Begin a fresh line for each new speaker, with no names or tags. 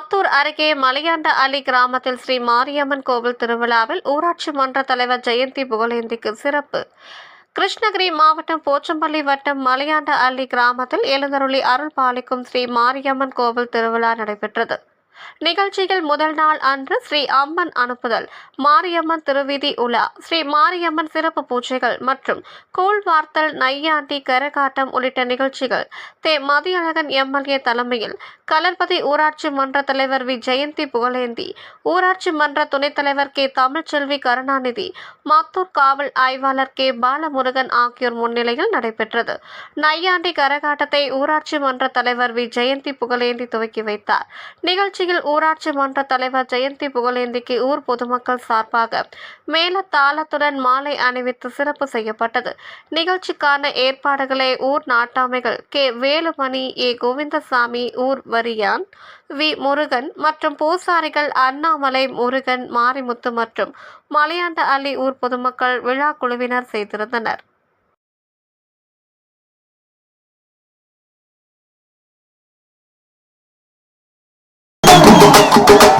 மத்தூர் அருகே மலையாண்ட அலி கிராமத்தில் ஸ்ரீ மாரியம்மன் கோவில் திருவிழாவில் ஊராட்சி மன்ற தலைவர் ஜெயந்தி புகழேந்திக்கு சிறப்பு. கிருஷ்ணகிரி மாவட்டம் போச்சம்பள்ளி வட்டம் மலையாண்ட அள்ளி கிராமத்தில் எழுந்தருளி அருள் பாலிக்கும் ஸ்ரீ மாரியம்மன் கோவில் திருவிழா நடைபெற்றது. நிகழ்ச்சியில் முதல் நாள் அன்று ஸ்ரீ அம்மன் அனுப்புதல் மாரியம்மன் திருவிதி உலா ஸ்ரீ மாரியம்மன் சிறப்பு பூஜைகள் மற்றும் கூழ் வார்த்தல் நையாண்டி கரகாட்டம் உள்ளிட்ட நிகழ்ச்சிகள். தே. மதியழகன் எம்எல்ஏ தலைமையில் கலர்பதி ஊராட்சி மன்ற தலைவர் வி. ஜெயந்தி புகழேந்தி ஊராட்சி மன்ற துணைத் தலைவர் கே. தமிழ்ச்செல்வி கருணாநிதி மாத்தூர் காவல் ஆய்வாளர் கே. பாலமுருகன் ஆகியோர் முன்னிலையில் நடைபெற்றது. நையாண்டி கரகாட்டத்தை ஊராட்சி மன்ற தலைவர் வி. ஜெயந்தி புகழேந்தி துவக்கி வைத்தார். நிகழ்ச்சியில் ஊராட்சி மன்ற தலைவர் ஜெயந்தி புகழேந்திக்கு ஊர் பொதுமக்கள் சார்பாக மேல தாளத்துடன் மாலை அணிவித்து சிறப்பு செய்யப்பட்டது. நிகழ்ச்சிக்கான ஏற்பாடுகளை ஊர் நாட்டாமைகள் கே. வேலுமணி ஏ. கோவிந்தசாமி ஊர் வரியான் வி. முருகன் மற்றும் பூசாரிகள் அண்ணாமலை முருகன் மாரிமுத்து மற்றும் மலையாண்ட அள்ளி ஊர் பொதுமக்கள் விழா குழுவினர் செய்திருந்தனர்.
Thank you.